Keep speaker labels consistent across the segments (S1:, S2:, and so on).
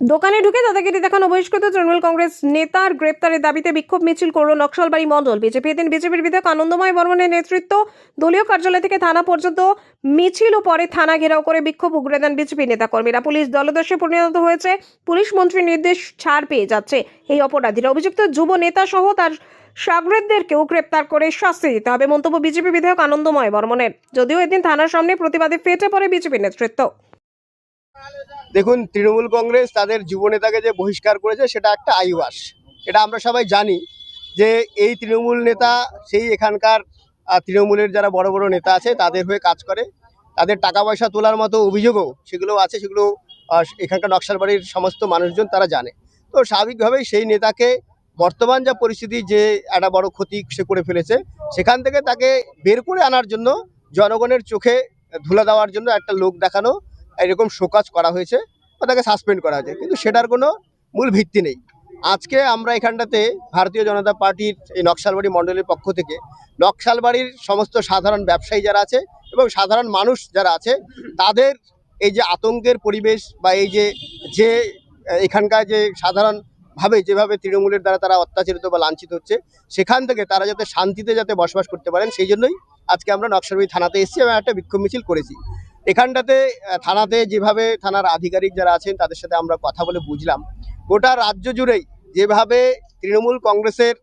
S1: দোকানে ঢুকে দাদাগিরি দেখানো বহিষ্কৃত তৃণমূল কংগ্রেস নেতার গ্রেপ্তারের দাবিতে বিক্ষোভ মিছিল করল নকশালবাড়ি মণ্ডল। বিজেপি এদিন বিজেপির বিধায়ক আনন্দময় বর্মনের নেতৃত্ব দলীয় কার্যালয় থেকে থানা পর্যন্ত মিছিল ও পরে থানা ঘেরাও করে বিক্ষোভ উগরে দেন বিজেপি নেতাকর্মীরা। পুলিশ দলদর্শে পরিণত হয়েছে। পুলিশ মন্ত্রীর নির্দেশ ছাড় পেয়ে যাচ্ছে এই অপরাধীরা। অভিযুক্ত যুব নেতা সহ তার সাগরেদদেরকেও গ্রেপ্তার করে শাস্তি দিতে হবে মন্তব্য বিজেপি বিধায়ক আনন্দময় বর্মনের। যদিও এদিন থানার সামনে প্রতিবাদে ফেটে পড়ে বিজেপি নেতৃত্ব।
S2: দেখুন, তৃণমূল কংগ্রেস তাদের যুব নেতাকে যে বহিষ্কার করেছে, সেটা একটা আইওয়াস। এটা আমরা সবাই জানি যে এই তৃণমূল নেতা, সেই এখানকার তৃণমূলের যারা বড় বড় নেতা আছে, তাদের হয়ে কাজ করে। তাদের টাকা পয়সা তোলার মতো অভিযোগও সেগুলো আছে, সেগুলো এখানকার নকশালবাড়ির সমস্ত মানুষজন তারা জানে। তো স্বাভাবিকভাবেই সেই নেতাকে বর্তমান যা পরিস্থিতি, যে একটা বড় ক্ষতি সে করে ফেলেছে, সেখান থেকে তাকে বের করে আনার জন্য জনগণের চোখে ধুলা দেওয়ার জন্য একটা লোক দেখানো এরকম শোকাজ করা হয়েছে বা তাকে সাসপেন্ড করা হয়েছে। কিন্তু সেটার কোনো মূল ভিত্তি নেই। আজকে আমরা এখানটাতে ভারতীয় জনতা পার্টির এই নকশালবাড়ি মণ্ডলের পক্ষ থেকে নকশালবাড়ির সমস্ত সাধারণ ব্যবসায়ী যারা আছে এবং সাধারণ মানুষ যারা আছে, তাদের এই যে আতঙ্কের পরিবেশ বা এই যে যে, এখানকার যে সাধারণভাবে যেভাবে তৃণমূলের দ্বারা তারা অত্যাচারিত বা লাঞ্ছিত হচ্ছে, সেখান থেকে তারা যাতে শান্তিতে যাতে বসবাস করতে পারেন, সেই জন্যই আজকে আমরা নকশালবাড়ি থানাতে এসেছি এবং একটা বিক্ষোভ মিছিল করেছি। এখানটাতে থানাতে যেভাবে থানার আধিকারিক যারা আছেন তাদের সাথে আমরা কথা বলে বুঝলাম। গোটা রাজ্য জুড়েই যেভাবে তৃণমূল কংগ্রেসের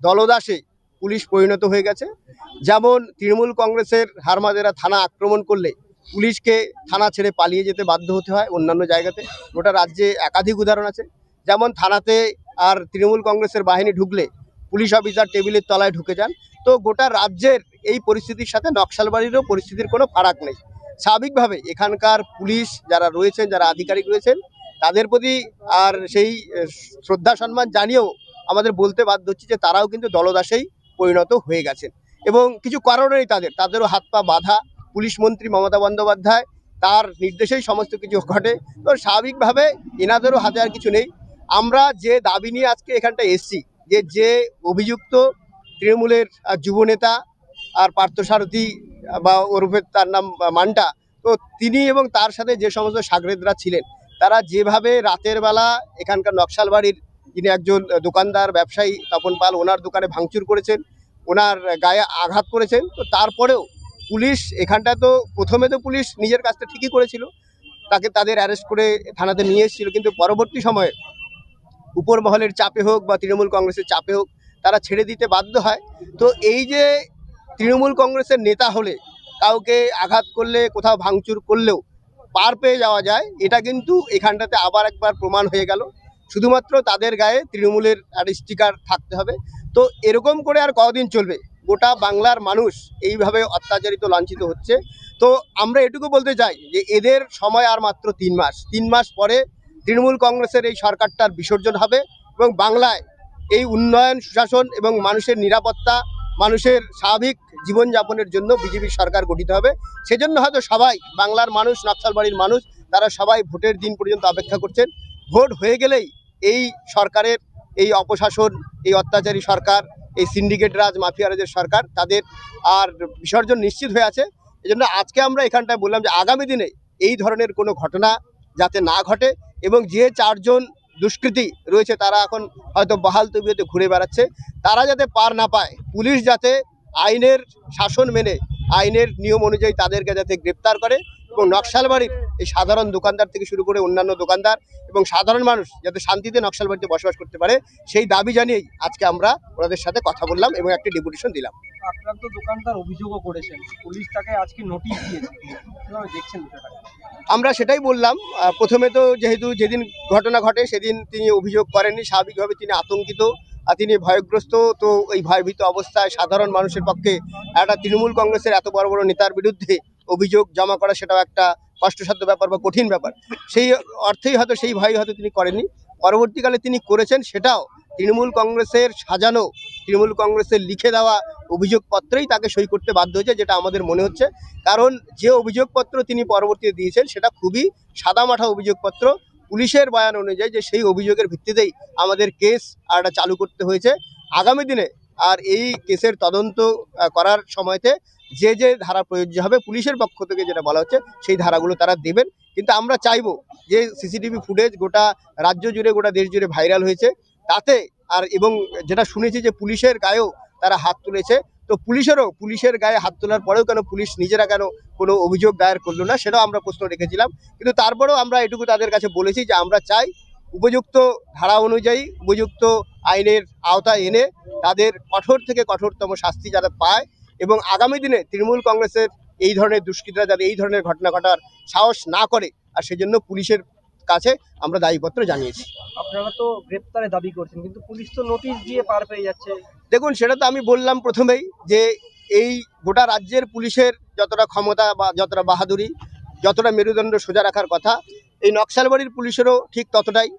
S2: দলদাসে পুলিশ পরিণত হয়ে গেছে, যেমন তৃণমূল কংগ্রেসের হারমাদেরা থানা আক্রমণ করলে পুলিশকে থানা ছেড়ে পালিয়ে যেতে বাধ্য হতে হয় অন্যান্য জায়গাতে। গোটা রাজ্যে একাধিক উদাহরণ আছে। যেমন থানাতে আর তৃণমূল কংগ্রেসের বাহিনী ঢুকলে পুলিশ অফিসার টেবিলের তলায় ঢুকে যান। তো গোটা রাজ্যের এই পরিস্থিতির সাথে নকশালবাড়িরও পরিস্থিতির কোনো ফারাক নেই। স্বাভাবিকভাবে এখানকার পুলিশ যারা রয়েছেন, যারা আধিকারিক রয়েছেন, তাদের প্রতি আর সেই শ্রদ্ধা, সম্মান জানিয়েও আমাদের বলতে বাধ্য হচ্ছে যে তারাও কিন্তু দলদাসেই পরিণত হয়ে গেছেন। এবং কিছু কারণ নেই তাদের। তাদেরও হাত পা বাঁধা পুলিশ মন্ত্রী মমতা বন্দ্যোপাধ্যায়, তার নির্দেশেই সমস্ত কিছু ঘটে। তো স্বাভাবিকভাবে এনাদেরও হাতে আর কিছু নেই। আমরা যে দাবি নিয়ে আজকে এখানটা এসছি, যে যে অভিযুক্ত তৃণমূলের যুবনেতা আর পার্থসারথী বা ওরফে তার নাম মান্টা। তো তিনি এবং তার সাথে যে সমস্ত সাগরেদরা ছিলেন, তারা যেভাবে রাতের বেলা এখানকার নকশালবাড়ির যিনি একজন দোকানদার, ব্যবসায়ী তপন পাল, ওনার দোকানে ভাঙচুর করেছেন, ওনার গায়ে আঘাত করেছেন, তো তারপরেও পুলিশ এখানটা তো প্রথমে তো পুলিশ নিজের কাজটা ঠিকই করেছিল, তাকে তাদের অ্যারেস্ট করে থানাতে নিয়ে এসেছিল, কিন্তু পরবর্তী সময়ে উপর মহলের চাপে হোক বা তৃণমূল কংগ্রেসের চাপে হোক, তারা ছেড়ে দিতে বাধ্য হয়। তো এই যে তৃণমূল কংগ্রেসের নেতা হলে কাউকে আঘাত করলে, কোথাও ভাঙচুর করলেও পার পেয়ে যাওয়া যায়। এটা কিন্তু এখানটাতে আবার একবার প্রমাণ হয়ে গেল। শুধুমাত্র তাদের গায়ে তৃণমূলের একটা স্টিকার থাকতে হবে। তো এরকম করে আর কদিন চলবে? গোটা বাংলার মানুষ এইভাবে অত্যাচারিত, লাঞ্ছিত হচ্ছে। তো আমরা এটুকু বলতে চাই যে এদের সময় আর মাত্র তিন মাস। তিন মাস পরে তৃণমূল কংগ্রেসের এই সরকারটার বিসর্জন হবে এবং বাংলায় এই উন্নয়ন, সুশাসন এবং মানুষের নিরাপত্তা মানুষের স্বাভাবিক জীবনযাপনের জন্য বিজেপি সরকার গঠিত হবে। সেজন্য হয়তো সবাই, বাংলার মানুষ, নকশালবাড়ির মানুষ, তারা সবাই ভোটের দিন পর্যন্ত অপেক্ষা করছেন। ভোট হয়ে গেলেই এই সরকারের, এই অপশাসন, এই অত্যাচারী সরকার, এই সিন্ডিকেট রাজ, মাফিয়া রাজের সরকার, তাদের আর বিসর্জন নিশ্চিত হয়ে আছে। এজন্য আজকে আমরা এখানটায় বললাম যে আগামী দিনে এই ধরনের কোনো ঘটনা যাতে না ঘটে এবং যে চারজন দুষ্কৃতী রয়েছে, তারা এখন হয়তো বহাল তবিয়তে ঘুরে বেড়াচ্ছে। তারা যাতে পার না পায়, পুলিশ যাতে আইনের শাসন মেনে, আইনের নিয়ম অনুযায়ী তাদেরকে যাতে গ্রেপ্তার করে এবং নকশালবাড়ির এই সাধারণ দোকানদার থেকে শুরু করে অন্যান্য দোকানদার এবং সাধারণ মানুষ যাতে শান্তিতে নকশালবাড়িতে বসবাস করতে পারে সেই দাবি জানিয়েই আজকে আমরা ওনাদের সাথে কথা বললাম এবং একটি ডেপুটেশন দিলাম।
S3: আক্রান্ত দোকানদার অভিযোগও করেছেন। পুলিশ তাকে আজকে নোটিশ দিয়েছে। দেখছেন
S2: আমরা সেটাই বললাম। প্রথমে তো যেহেতু যেদিন ঘটনা ঘটে সেদিন তিনি অভিযোগ করেননি। স্বাভাবিকভাবে তিনি আতঙ্কিত আর তিনি ভয়গ্রস্ত। তো এই ভয়ভীত অবস্থায় সাধারণ মানুষের পক্ষে একটা তৃণমূল কংগ্রেসের এত বড় বড় নেতার বিরুদ্ধে অভিযোগ জমা করা সেটাও একটা কষ্টসাধ্য ব্যাপার বা কঠিন ব্যাপার, সেই অর্থেই হয়তো, সেই ভয় হয়তো তিনি করেননি। পরবর্তীকালে তিনি করেছেন সেটাও তৃণমূল কংগ্রেসের সাজানো, তৃণমূল কংগ্রেসের লিখে দেওয়া অভিযোগপত্রেই তাকে সই করতে বাধ্য হয়েছে, যেটা আমাদের মনে হচ্ছে। কারণ যে অভিযোগপত্র তিনি পরবর্তীতে দিয়েছেন, সেটা খুবই সাদামাঠা অভিযোগপত্র। পুলিশের বয়ান অনুযায়ী যে সেই অভিযোগের ভিত্তিতেই আমাদের কেস আর চালু করতে হয়েছে। আগামী দিনে আর এই কেসের তদন্ত করার সময়তে যে যে ধারা প্রযোজ্য হবে, পুলিশের পক্ষ থেকে যেটা বলা হচ্ছে, সেই ধারাগুলো তারা দেবেন। কিন্তু আমরা চাইব যে সিসিটিভি ফুটেজ গোটা রাজ্য জুড়ে, গোটা দেশ জুড়ে ভাইরাল হয়েছে। তাতে আর, এবং যেটা শুনেছি যে পুলিশের গায়েও তারা হাত তুলেছে। তো পুলিশেরও, পুলিশের গায়ে হাত তোলার পরেও কেন পুলিশ নিজেরা কেন কোনো অভিযোগ দায়ের করল না, সেটাও আমরা প্রশ্ন রেখেছিলাম। কিন্তু তারপরেও আমরা এটুকু তাদের কাছে বলেছি যে আমরা চাই উপযুক্ত ধারা অনুযায়ী, উপযুক্ত আইনের আওতায় এনে তাদের কঠোর থেকে কঠোরতম শাস্তি যারা পায় এবং আগামী দিনে তৃণমূল কংগ্রেসের এই ধরনের দুষ্কৃতরা যাতে এই ধরনের ঘটনা ঘটার সাহস না করে আর সেজন্য পুলিশের কাছে আমরা দায়ীপত্র জানিয়েছি।
S3: আপনারা তো গ্রেপ্তারে দাবি করছেন কিন্তু পুলিশ তো নোটিশ দিয়ে পার পেয়ে যাচ্ছে।
S2: দেখুন সেটা তো আমি বললাম প্রথমেই যে এই গোটা রাজ্যের পুলিশের যতটা ক্ষমতা বা যতটা বাহাদুরি যতটা মেরুদণ্ড সোজা রাখার কথা এই নকশালবাড়ির পুলিশেরও ঠিক ততটাই।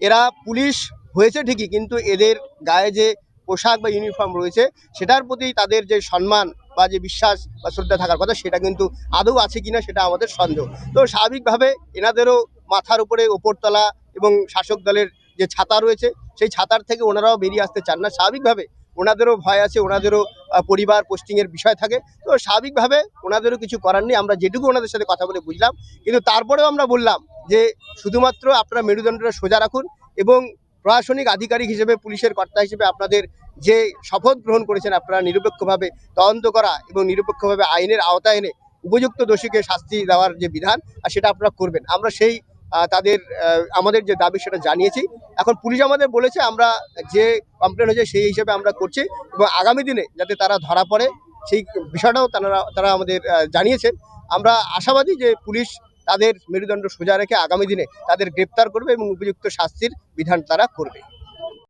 S2: এরা পুলিশ হয়েছে ঠিকই কিন্তু এদের গায়ে যে পোশাক বা ইউনিফর্ম রয়েছে, সেটার প্রতি তাদের যে সম্মান বা যে বিশ্বাস বা শ্রদ্ধা থাকার কথা, সেটা কিন্তু আদৌ আছে কিনা সেটা আমাদের সন্দেহ। তো স্বাভাবিকভাবে এনাদেরও মাথার উপরে ওপরতলা এবং শাসক দলের যে ছাতা রয়েছে, সেই ছাতার থেকে ওনারাও বেরিয়ে আসতে চান না। স্বাভাবিকভাবে ওনাদেরও ভয় আছে, ওনাদেরও পরিবার পোস্টিংয়ের বিষয় থাকে। তো স্বাভাবিকভাবে ওনাদেরও কিছু করার নেই, আমরা যেটুকু ওনাদের সাথে কথা বলে বুঝলাম। কিন্তু তারপরেও আমরা বললাম যে, শুধুমাত্র আপনারা মেরুদণ্ডটা সোজা রাখুন এবং প্রশাসনিক আধিকারিক হিসেবে, পুলিশের কর্তা হিসেবে আপনাদের যে শপথ গ্রহণ করেছেন আপনারা নিরপেক্ষভাবে তদন্ত করা এবং নিরপেক্ষভাবে আইনের আওতায় এনে উপযুক্ত দোষীকে শাস্তি দেওয়ার যে বিধান, আর সেটা আপনারা করবেন। আমরা সেই তাদের আমাদের যে দাবি সেটা জানিয়েছি। এখন পুলিশ আমাদের বলেছে, আমরা যে কমপ্লেন হয়েছে সেই হিসেবে আমরা করছি এবং আগামী দিনে যাতে তারা ধরা পড়ে, সেই বিষয়টাও তারা তারা আমাদের জানিয়েছেন। আমরা আশাবাদী যে পুলিশ তাদের মেরুদণ্ড সোজা রেখে আগামী দিনে তাদের গ্রেপ্তার করবে এবং উপযুক্ত শাস্তির বিধান তারা করবে।